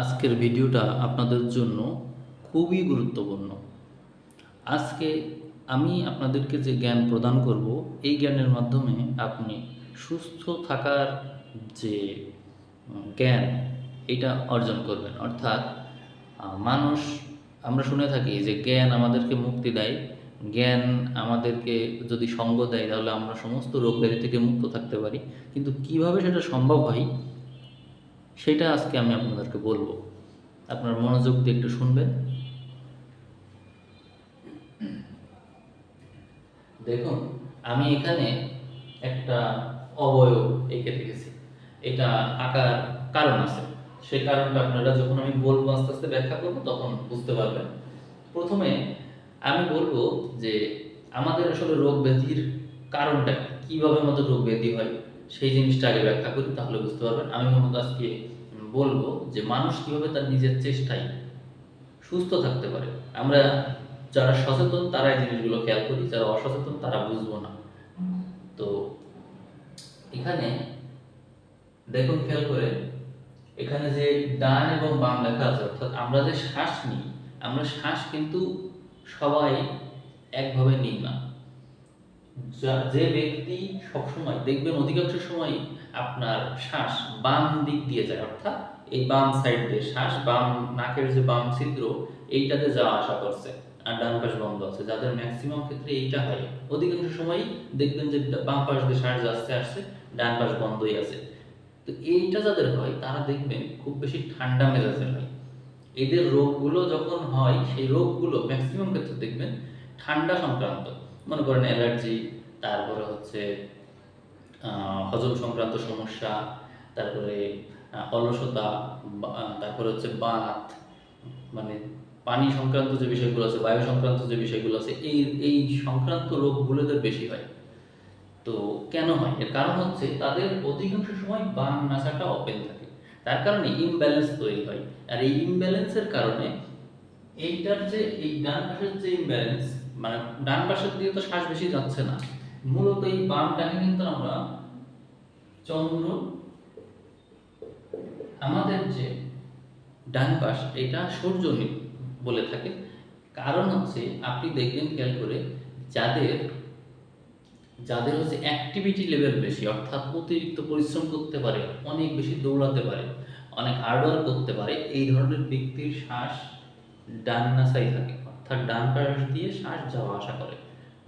আজকের ভিডিওটা আপনাদের জন্য খুবই গুরুত্বপূর্ণ। আজকে আমি আপনাদেরকে যে জ্ঞান প্রদান করব, এই জ্ঞানের মাধ্যমে আপনি সুস্থ থাকার যে জ্ঞান, এটা অর্জন করবেন। অর্থাৎ মানুষ, আমরা শুনে থাকি যে জ্ঞান আমাদেরকে মুক্তি দেয়। জ্ঞান আমাদেরকে যদি সঙ্গ দেয়, তাহলে আমরা সমস্ত রোগ ব্যাধি থেকে মুক্ত থাকতে পারি। কিন্তু কীভাবে সেটা সম্ভব হয়? সেটা আজকে আমি আপনাদেরকে বলব। আপনার মনোযোগ দিয়ে একটু শুনবেন। দেখুন, আমি এখানে একটা অবয়ব এঁকে রেখেছি এটা আঁকার কারণ আছে। সেই কারণটা আপনারা যখন আমি বলব, আস্তে আস্তে ব্যাখ্যা করব, তখন বুঝতে পারবেন। প্রথমে আমি বলব যে, আমাদের আসলে রোগ ব্যাধির কারণটা কীভাবে আমাদের রোগ ব্যাধি হয়? সেই জিনিসটা আগে ব্যাখ্যা করি, তাহলে বুঝতে পারবেন। আমি মূলত আজকে বলব যে মানুষ কীভাবে তার নিজের চেষ্টায় সুস্থ থাকতে পারে। আমরা যারা সচেতন, তারা এই জিনিসগুলো খেয়াল করি, যারা অসচেতন, তারা বুঝব না। তো এখানে দেখুন, খেয়াল করে, এখানে যে ডান এবং বাম লেখা আছে, অর্থাৎ আমরা যে শ্বাস নিই, আমরা শ্বাস কিন্তু সবাই একভাবে নিই না। যা- ব্যক্তি সবসময় দেখবেন অধিকাংশ সময় আপনার শ্বাস বাম দিক দিয়ে যায়, অর্থাৎ এই বাম সাইড দিয়ে শ্বাস, বাম নাকের যে বাম ছিদ্র, এইটাতে যাওয়া আসা করছে আর ডান পাশ বন্ধ আছে। যাদের ম্যাক্সিমাম ক্ষেত্রে এইটা হয়। অধিকাংশ সময় দেখবেন যে বাম পাশ দিয়ে শ্বাস যাচ্ছে, আসছে, ডান পাশ বন্ধই আছে। তো এইটা যাদের হয়, তারা দেখবেন খুব বেশি ঠান্ডা মেজাজের হয়। এদের রোগগুলো যখন হয়, সেই রোগগুলো ম্যাক্সিমাম ক্ষেত্রে দেখবেন ঠান্ডা সংক্রান্ত। মনে করেন অ্যালার্জি, তারপরে হচ্ছে হজম সংক্রান্ত সমস্যা, তারপরে অলসতা তারপরে হচ্ছে বাত মানে পানি সংক্রান্ত যে বিষয়গুলো আছে, বায়ু সংক্রান্ত যে বিষয়গুলো আছে, এই এই সংক্রান্ত রোগগুলোদের বেশি হয়। তো কেন হয়? এর কারণ হচ্ছে তাদের অধিকাংশ সময় বাম নাসাটা ওপেন থাকে। তার কারণে ইমব্যালেন্স তৈরি হয়। আর এই ইমব্যালেন্সের কারণে এইটার যে, এই ডান পাশের যে ইমব্যালেন্স মানে ডান পাশের দিয়ে তো শ্বাস বেশি যাচ্ছে না। মূলত এই বামটাকে কিন্তু আমরা চন্দ্র, আমাদের যে ডান পাশ, এটা সূর্য বলে থাকে। কারণ হচ্ছে, আপনি দেখবেন খেয়াল করে, যাদের যাদের হচ্ছে অ্যাক্টিভিটি লেভেল বেশি, অর্থাৎ অতিরিক্ত পরিশ্রম করতে পারে, অনেক বেশি দৌড়াতে পারে, অনেক হার্ডওয়ার্ক করতে পারে, এই ধরনের ব্যক্তির শ্বাস ডান নাসাই থাকে। অর্থাৎ ডান পাশ দিয়ে শ্বাস যাওয়া আসা করে।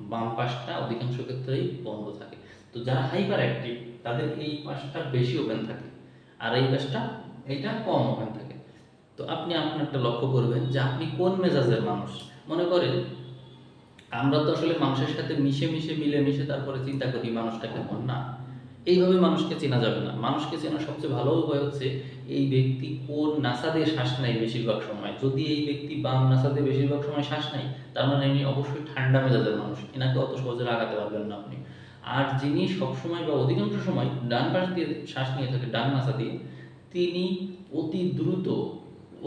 বাম পাশটা অধিকাংশ ক্ষেত্রেই বন্ধ থাকে। তো যারা হাইপার অ্যাক্টিভ তাদের এই পাশটা বেশি ওপেন থাকে। আর এই পাশটা এটা কম ওপেন থাকে। তো আপনি আপনারটা লক্ষ্য করবেন যে আপনি কোন মেজাজের মানুষ? মনে করেন, আমরা তো আসলে মানুষের সাথে মিশে মিশে মিলে মিশে তারপরে চিন্তা করি মানুষটা কেমন। না। এইভাবে মানুষকে চেনা যাবে না। মানুষকে চেনার সবচেয়ে ভালো উপায় হচ্ছে এই ব্যক্তি কোন নাসা দিয়ে শ্বাস নেয় বেশিরভাগ সময়। যদি এই ব্যক্তি বাম নাসা দিয়ে বেশিরভাগ সময় শ্বাস নেয়, তার মানে ইনি অবশ্যই ঠান্ডা মেজাজের মানুষ। এনাকে অত সহজে লাগাতে পারবেন না আপনি। আর যিনি সবসময় বা অধিকাংশ সময় ডান পাশ দিয়ে শ্বাস নিয়ে থাকে, ডান নাসা দিয়ে, তিনি অতি দ্রুত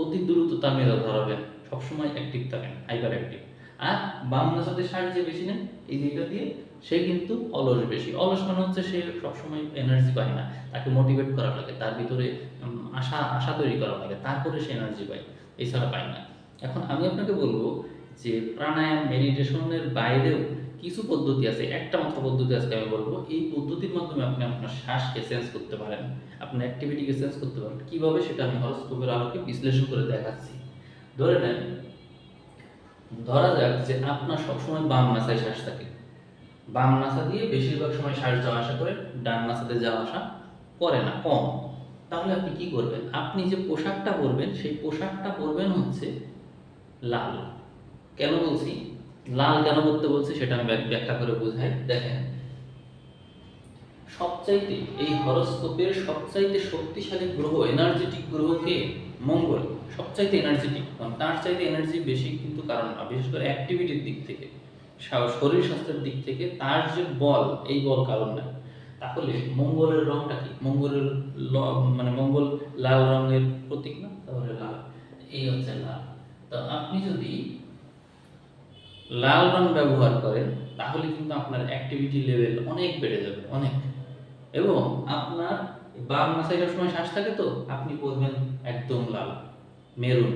অতি দ্রুত তার মেজাজ ধরাবেন। সবসময় অ্যাক্টিভ থাকেন হাইপার অ্যাক্টিভ আর বাম নাসাতে শ্বাস যে বেশি নেন, এই দিকটা দিয়ে সে কিন্তু অলস বেশি। অলস মানে হচ্ছে সে সবসময় এনার্জি পায় না। তাকে মোটিভেট করা লাগে, তার ভিতরে আশা আশা তৈরি করা লাগে, তারপরে সে এনার্জি পায়, এছাড়া পায় না। এখন আমি আপনাকে বলব যে প্রাণায়াম মেডিটেশনের বাইরেও কিছু পদ্ধতি আছে। একটা মাত্র পদ্ধতি আজকে আমি বলব, এই পদ্ধতির মাধ্যমে আপনি আপনার শ্বাসকে সেন্স করতে পারেন, আপনার অ্যাক্টিভিটিকে সেন্স করতে পারেন। কীভাবে সেটা আমি হরস্কোপের আলোকে বিশ্লেষণ করে দেখাচ্ছি। ধরে নেন ধরা যাক যে আপনার সবসময় বাম নাসায় শ্বাস থাকে। বাম নাসা দিয়ে বেশিরভাগ সময় শ্বাস যাওয়া আসা করে, ডান নাসাতে যাওয়া আসা করে না, কম। তাহলে আপনি কি করবেন? আপনি যে পোশাকটা পরবেন, সেই পোশাকটা পরবেন হচ্ছে লাল। কেন বলছি? লাল কেন করতে বলছি সেটা আমি ব্যাখ্যা করে বোঝাই। দেখেন, সবচাইতে এই হরস্কোপের সবচাইতে শক্তিশালী গ্রহ এনার্জেটিক গ্রহকে মঙ্গল। সবচাইতে এনার্জেটিক কারণ তার চাইতে এনার্জি বেশি কিন্তু কারণ না, বিশেষ করে অ্যাক্টিভিটির দিক থেকে শরীর স্বাস্থ্যের দিক থেকে তার যে বল, এই বল কারণ না। তাহলে মঙ্গলের রংটা কি? মঙ্গলের মানে মঙ্গল লাল রঙের প্রতীক না? তাহলে লাল। এই হচ্ছে লাল। তো আপনি যদি লাল রং ব্যবহার করেন, তাহলে কিন্তু আপনার অ্যাক্টিভিটি লেভেল অনেক বেড়ে যাবে, অনেক। এবং আপনার বাম মাসায় সময় শ্বাস থাকে তো? আপনি বলবেন একদম লাল। মেরুন,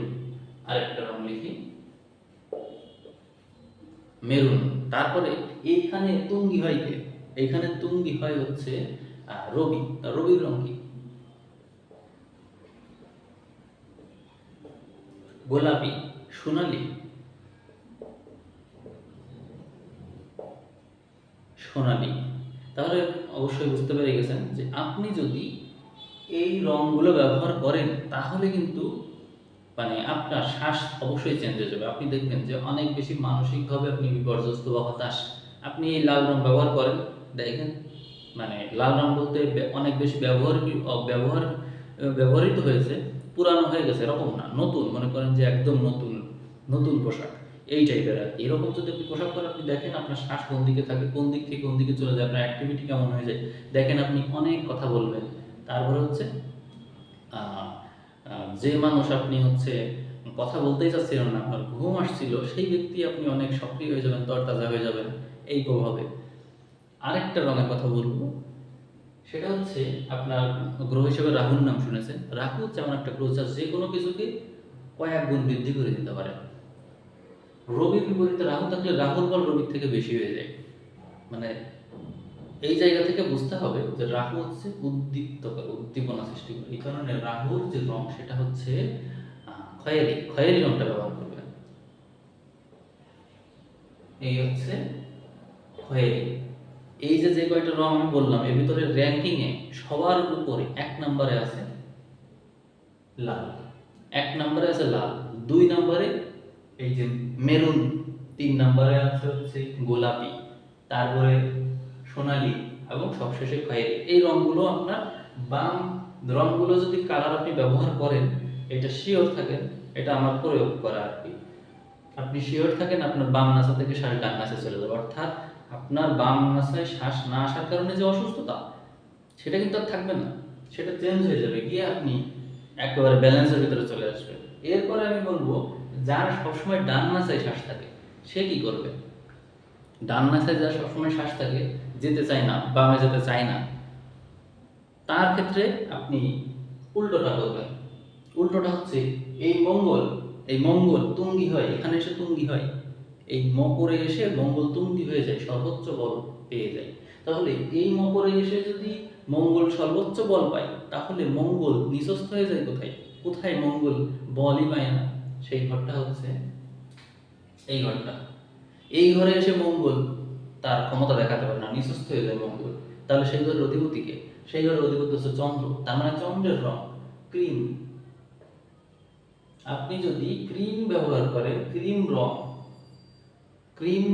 আরেকটা রং লিখি। মেরুন, তারপরে এইখানে তুঙ্গি হয় কে? এইখানে তুঙ্গি হয় হচ্ছে রবি। রবির রং কি? গোলাপি, সোনালি। সোনালি। তাহলে অবশ্যই বুঝতে পেরে গেছেন যে আপনি যদি এই রংগুলো ব্যবহার করেন, তাহলে কিন্তু মানে আপনার শ্বাস অবশ্যই চেঞ্জ হয়ে যাবে। আপনি দেখবেন যে অনেক বেশি মানসিকভাবে আপনি বিপর্যস্ত বা হতাশ। আপনি এই লাল রং ব্যবহার করেন, দেখেন মানে লাল রং বলতে অনেক বেশি ব্যবহার ব্যবহার, ব্যবহৃত হয়েছে, পুরানো হয়ে গেছে, এরকম না, নতুন, মনে করেন যে একদম নতুন নতুন পোশাক, এই টাইপের আর। এরকম যদি আপনি পোশাক পরে আপনি দেখেন আপনার শ্বাস কোন দিকে থাকে, কোন দিক থেকে কোন দিকে চলে যায়, আপনার অ্যাক্টিভিটি কেমন হয়ে যায়। দেখেন আপনি অনেক কথা বলবেন। তারপরে হচ্ছে যে মানুষ আপনি হচ্ছে কথা বলতেই চাচ্ছিলেন না, আপনার ঘুম আসছিল, সেই ব্যক্তি আপনি অনেক সক্রিয় হয়ে যাবেন, তরতাজা হয়ে যাবেন, এই প্রভাবে। আরেকটা রঙের কথা বলব, সেটা হচ্ছে আপনার গ্রহ হিসেবে রাহুর নাম শুনেছেন। রাহু হচ্ছে এমন একটা গ্রহ যা যে কোনো কিছুকে কয়েক গুণ বৃদ্ধি করে দিতে পারে। রবির বিপরীতে রাহু থাকলে রাহুর বল রবির থেকে বেশি হয়ে যায়। মানে এই জায়গা থেকে বুঝতে হবে যে রাহু হচ্ছে উদ্দীপ্ত করে, উদ্দীপনা সৃষ্টি করে। এই কারণে রাহুর যে রং, সেটা হচ্ছে খয়েরি। খয়েরি রংটা ব্যবহার করবেন। এই হচ্ছে খয়েরি। এই যে যে কয়টা রং আমি বললাম, এর ভিতরে র্যাঙ্কিং এ সবার উপরে এক নম্বরে আছে লাল। এক নম্বরে আছে লাল, দুই নম্বরে এই যে মেরুন, তিন নম্বরে আছে হচ্ছে গোলাপি, তারপরে সোনালি এবং সবশেষে খয়েরি এই রংগুলো আপনার বাম রংগুলো যদি কালার আপনি ব্যবহার করেন, এটা শিওর থাকেন, এটা আমার প্রয়োগ করা আর কি। আপনি শিওর থাকেন আপনার বাম নাসা থেকে শ্বাস ডান নাসে চলে যাবে। অর্থাৎ আপনার বাম নাসায় শ্বাস না আসার কারণে যে অসুস্থতা, সেটা কিন্তু আর থাকবে না। সেটা চেঞ্জ হয়ে যাবে, গিয়ে আপনি একেবারে ব্যালেন্সের ভিতরে চলে আসবেন। এরপরে আমি বলব, যার সবসময় ডান নাসায় শ্বাস থাকে, সে কি করবে? ডান নাসায় যার সবসময় শ্বাস থাকে যেতে চায় না, বামে যেতে চায় না, তার ক্ষেত্রে আপনি উল্টোটা করবেন। উল্টোটা হচ্ছে, এই মঙ্গল এই মঙ্গল তুঙ্গি হয়, এখানে এসে তুঙ্গি হয়। এই মকরে এসে মঙ্গল তুঙ্গি হয়ে যায়, সর্বোচ্চ বল পেয়ে যায়। তাহলে এই মকরে এসে যদি মঙ্গল সর্বোচ্চ বল পায়, তাহলে মঙ্গল নিঃস্বস্ত হয়ে যায় কোথায়? কোথায় মঙ্গল বলই পায় না? সেই ঘরটা হচ্ছে এই ঘরটা। এই ঘরে এসে মঙ্গল তার ক্ষমতা দেখাতে পারে না নিঃস্বস্ত হয়ে যায় মঙ্গল। তাহলে সেই ঘরের অধিপতিকে? সেই ঘরের অধিপতি হচ্ছে চন্দ্র। তার মানে চন্দ্রের রং, ক্রিম। আপনি যদি ক্রিম ব্যবহার করেন, ক্রিম রং, ক্রিম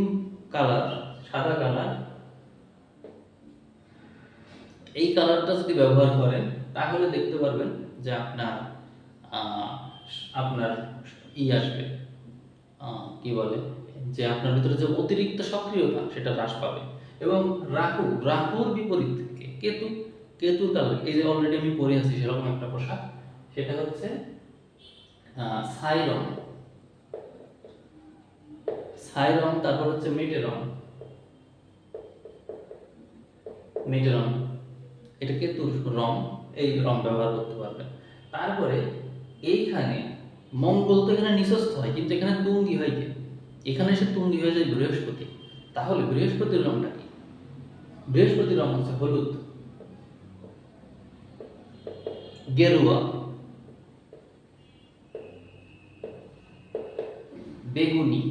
কালার, সাদা কালার, এই কালারটা যদি ব্যবহার করেন, তাহলে দেখতে পারবেন যে আপনার আপনার ই আসবে কি বলে? যে আপনার ভিতরে যে অতিরিক্ত সক্রিয়তা সেটা হ্রাস পাবে। এবং রাহু, রাহুর বিপরীত কে? কেতু, কেতুর কালার, এই যে অলরেডি আমি পরে আছি সেরকম একটা পোশাক, সেটা হচ্ছে ছাই রং ছাই রং তারপর হচ্ছে মেটে রং মেটে রং এটা কেতুর রং, এই রং ব্যবহার করতে পারবেন। তারপরে এইখানে মঙ্গল তো এখানে নিঃস্বস্ত হয়, কিন্তু এখানে তুঙ্গি হয় কি এখানে এসে তুঙ্গি হয়ে যায় বৃহস্পতি। তাহলে বৃহস্পতির রংটা কি? বৃহস্পতির রং হচ্ছে হলুদ। গেরুয়া। বেগুনি।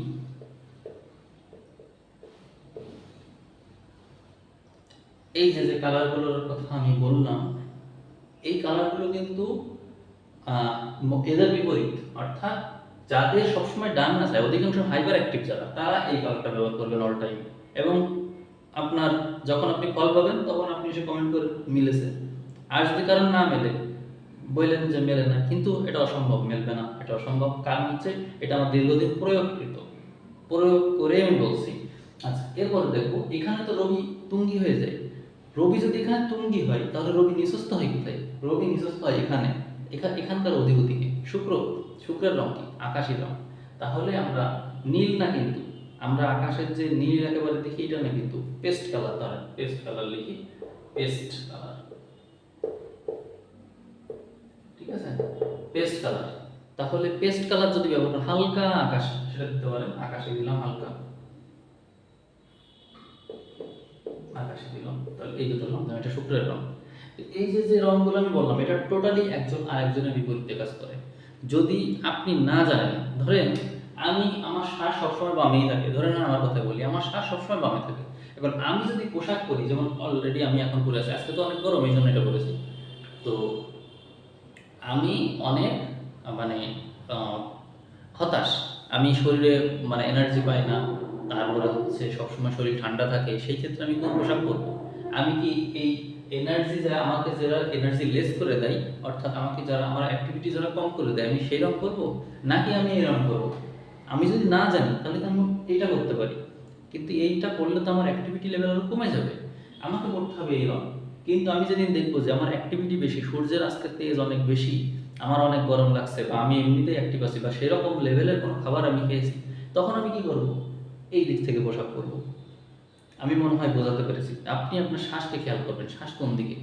এই যে যে কালারগুলোর কথা আমি বললাম, এই কালারগুলো কিন্তু এদের বিপরীত। অর্থাৎ যাদের সবসময় ডান না চায় অধিকাংশ হাইপার অ্যাক্টিভ যারা, তারা এই কালারটা ব্যবহার করবেন অল টাইম এবং আপনার যখন আপনি ফল পাবেন, তখন আপনি এসে কমেন্ট করে মিলেছে। আর যদি কারণ না মেলে, বললেন যে মেলে না, কিন্তু এটা অসম্ভব, মেলবে না, এটা অসম্ভব। কারণ হচ্ছে, এটা আমার দীর্ঘদিন প্রয়োগকৃত। প্রয়োগ করে আমি বলছি। আচ্ছা এরপর দেখো এখানে তো রবি তুঙ্গি হয়ে যায়। রবি যদি এখানে তুঙ্গি হয়, তাহলে রবি নিঃস্বস্ত হয় কোথায়? রবি নিঃস্বস্ত হয় এখানে। এখা- এখানকার অধিপতিকে শুক্র। শুক্রের রং কি আকাশী রং। তাহলে আমরা নীল না কিন্তু আমরা আকাশের যে নীল একেবারে দেখি এটা না কিন্তু পেস্ট কালার তার পেস্ট কালার লিখি। পেস্ট কালার ঠিক আছে? পেস্ট কালার তাহলে পেস্ট কালার যদি ব্যবহার করেন হালকা আকাশ সেটা দিতে পারেন। আকাশে দিলাম হালকা। আকাশে দিলাম। তাহলে এই ধরলাম না, এটা শুক্রের রং। এই যে যে রংগুলো আমি বললাম এটা টোটালি একজন আরেকজনের বিপরীতে কাজ করে। যদি আপনি না জানেন, ধরেন আমি, আমার শ্বাস সবসময় বামেই থাকে। ধরেন আমার কথা বলি, আমার শ্বাস সবসময় বামে থাকে। এবার আমি যদি পোশাক পরি, যেমন অলরেডি আমি এখন পরে আছি, আজকে তো অনেক গরম, এই জন্য এটা পরেছি। তো আমি অনেক মানে হতাশ। আমি শরীরে মানে এনার্জি পাই না। তারপরে হচ্ছে সবসময় শরীর ঠান্ডা থাকে। সেই ক্ষেত্রে আমি কোন পোশাক পরবো? আমি কি এই এনার্জি যারা আমাকে যারা এনার্জি লেস করে দেয়, অর্থাৎ আমাকে যারা আমার অ্যাক্টিভিটি যারা কম করে দেয়, আমি সেই রকম করব? নাকি আমি এরকম করব? আমি যদি না জানি, তাহলে তো আমি এইটা করতে পারি। কিন্তু এইটা করলে তো আমার অ্যাক্টিভিটি লেভেল আরও কমে যাবে। আমাকে করতে হবে এই রকম কিন্তু আমি যেদিন দেখব যে আমার অ্যাক্টিভিটি বেশি, সূর্যের আজকে তেজ অনেক বেশি, আমার অনেক গরম লাগছে, বা আমি এমনিতেই অ্যাক্টিভ আছি, বা সেরকম লেভেলের কোনো খাবার আমি খেয়েছি, তখন আমি কি করব? এই দিক থেকে পোশাক করব। আমি মনে হয় বোঝাতে পেরেছি। আপনি আপনার শ্বাসকে খেয়াল করবেন, শ্বাস কোন দিকে?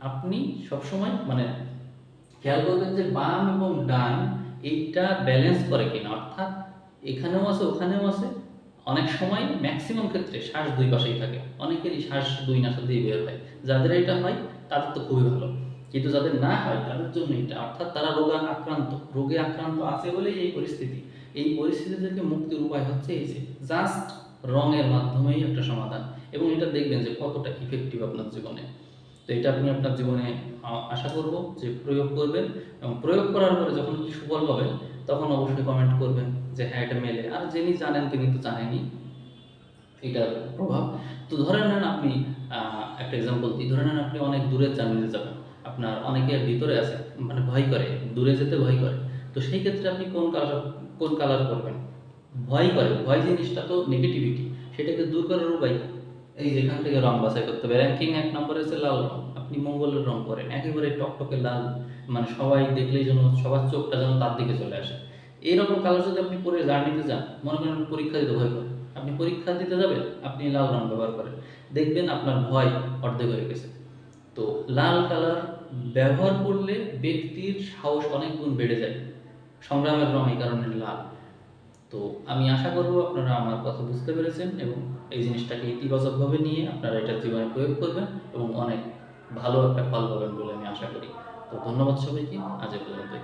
আপনি সবসময় মানে খেয়াল করবেন যে বাম এবং ডান এইটা ব্যালেন্স করে কিনা। অর্থাৎ এখানেও আছে, ওখানেও আছে। অনেক সময় ম্যাক্সিমাম ক্ষেত্রে শ্বাস দুই পাশেই থাকে। অনেকেরই শ্বাস দুই নাসা দিয়ে বের হয়। যাদের এটা হয়, তাদের তো খুবই ভালো। কিন্তু যাদের না হয়, তাদের জন্য এটা। অর্থাৎ তারা রোগে আক্রান্ত। রোগে আক্রান্ত আছে বলেই এই পরিস্থিতি। এই পরিস্থিতি থেকে মুক্তির উপায় হচ্ছে এই যে জাস্ট রঙের মাধ্যমেই একটা সমাধান। এবং এটা দেখবেন যে কতটা ইফেক্টিভ আপনার জীবনে। তো এটা আপনি আপনার জীবনে আশা করব যে প্রয়োগ করবেন এবং প্রয়োগ করার পরে যখন কি সুফল পাবেন, তখন অবশ্যই কমেন্ট করবেন যে হ্যাঁ এটা মেলে। আর যিনি জানেন তিনি তো জানেনই এটার প্রভাব। তো ধরে নেন আপনি একটা এক্সাম্পল দিই। ধরে নেন আপনি অনেক দূরের জার্নিতে যাবেন। আপনার অনেকের ভিতরে আছে মানে ভয় করে, দূরে যেতে ভয় করে। তো সেই ক্ষেত্রে আপনি কোন কালার কোন কালার করবেন ভয় করে, ভয় জিনিসটা তো নেগেটিভিটি সেটাকে দূর করার উপায় এই যেখান থেকে রং বাছাই করতে হবে। র্যাঙ্কিং এক নম্বরে আছে লাল রং, আপনি মঙ্গলের রং করেন, একেবারে টকটকে লাল মানে সবাই দেখলেই যেন সবার চোখটা যেন তার দিকে চলে আসে। এইরকম কালার যদি আপনি পরে জার্নিতে যান মনে করেন পরীক্ষা দিতে ভয় করেন, আপনি পরীক্ষা দিতে যাবেন, আপনি লাল রং ব্যবহার করেন, দেখবেন আপনার ভয় অর্ধেক হয়ে গেছে। তো লাল কালার ব্যবহার করলে ব্যক্তির সাহস অনেক গুণ বেড়ে যায়। সংগ্রামের রং এই কারণে লাল। তো আমি আশা করব আপনারা আমার কথা বুঝতে পেরেছেন এবং এই জিনিসটাকে ইতিবাচকভাবে নিয়ে আপনারা এটা জীবনে প্রয়োগ করবেন এবং অনেক ভালো একটা ফল পাবেন বলে আমি আশা করি। তো ধন্যবাদ সবাইকে, আজ এ পর্যন্তই।